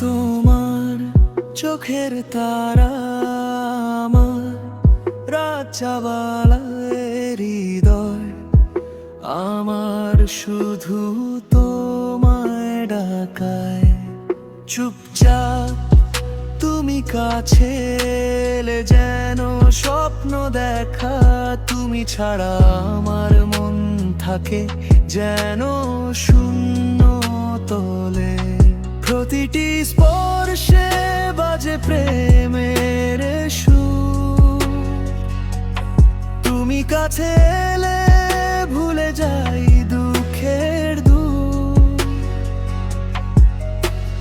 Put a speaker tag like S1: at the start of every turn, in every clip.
S1: তোমার চোখের তারা হৃদয়, আমার শুধু তোমায় ডাকায়। চুপচাপ তুমি কাছে যেন স্বপ্ন দেখা, তুমি ছাড়া আমার মন থাকে যেন শূন্য তলে। প্রতিটি স্পর্শে বাজে প্রেমের কাছে এলে ভুলে যাই দুঃখের দু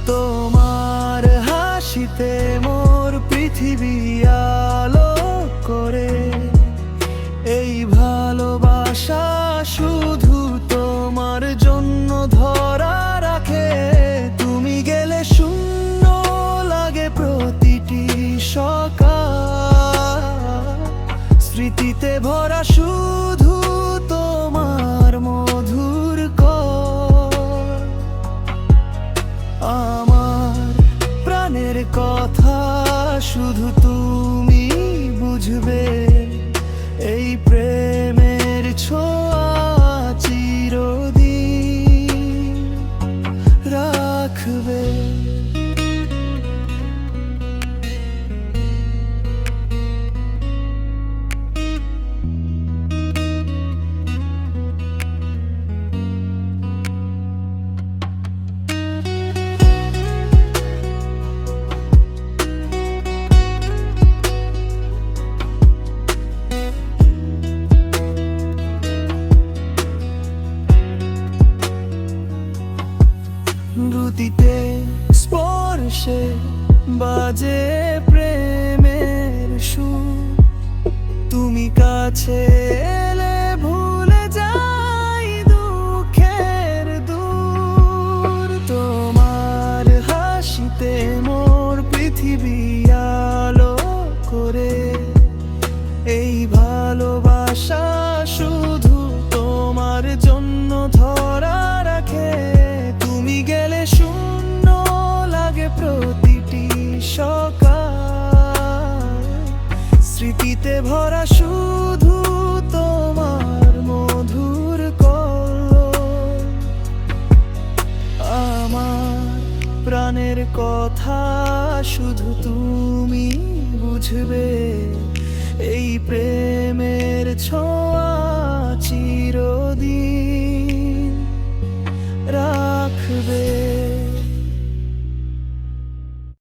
S1: তোমার হাসিতে মোর পৃথিবী স্মৃতিতে ভরা শুধু তোমার মধুর কর। আমার প্রাণের কথা শুধু তুমি বুঝবে। এই প্রেমের ছোঁয়া চিরদিন রাখবে। দ্রুতিতে স্পর্শে বাজে প্রেমের সুর। তুমি কাছে ভুলে দূর। তোমার হাসিতে মোর পৃথিবী আলো করে। এই ভালোবাসা স্মৃতিতে ভরা শুধু তোমার মধুর কল আমার প্রাণের কথা শুধু তুমি বুঝবে, এই প্রেমের ছোঁয়া